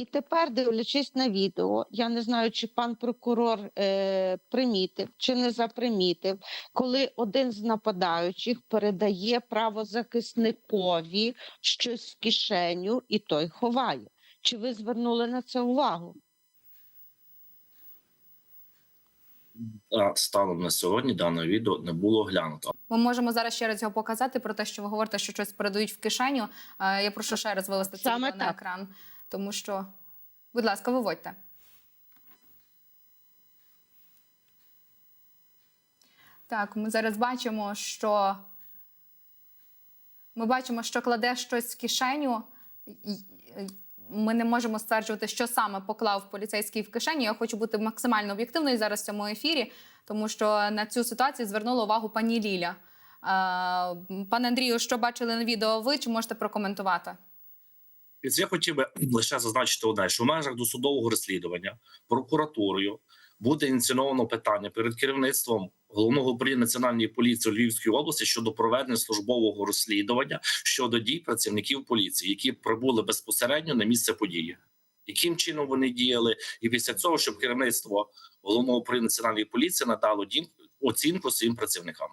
І тепер, дивлячись на відео, я не знаю, чи пан прокурор е, примітив чи не запримітив, коли один з нападаючих передає правозахисникові щось в кишеню, і той ховає. Чи ви звернули на це увагу? А станом на сьогодні дане відео не було глянуто. Ми можемо зараз ще раз його показати про те, що ви говорите, що щось передають в кишеню. Е, Я прошу ще раз вивести це на так. екран, тому що, будь ласка, виводьте. Так, ми зараз бачимо, що ми бачимо, що кладе щось в кишеню. Ми не можемо стверджувати, що саме поклав поліцейський в кишеню. Я хочу бути максимально об'єктивною зараз в цьому ефірі, тому що на цю ситуацію звернула увагу пані Ліля. Е, Пане Андрію, що бачили на відео ви? Чи можете прокоментувати? І Я хотів би лише зазначити одне, що в межах досудового розслідування прокуратурою буде ініційовано питання перед керівництвом головного управління національної поліції у Львівській області щодо проведення службового розслідування щодо дій працівників поліції, які прибули безпосередньо на місце події. Яким чином вони діяли, і після цього, щоб керівництво головного управління національної поліції надало дім- оцінку своїм працівникам.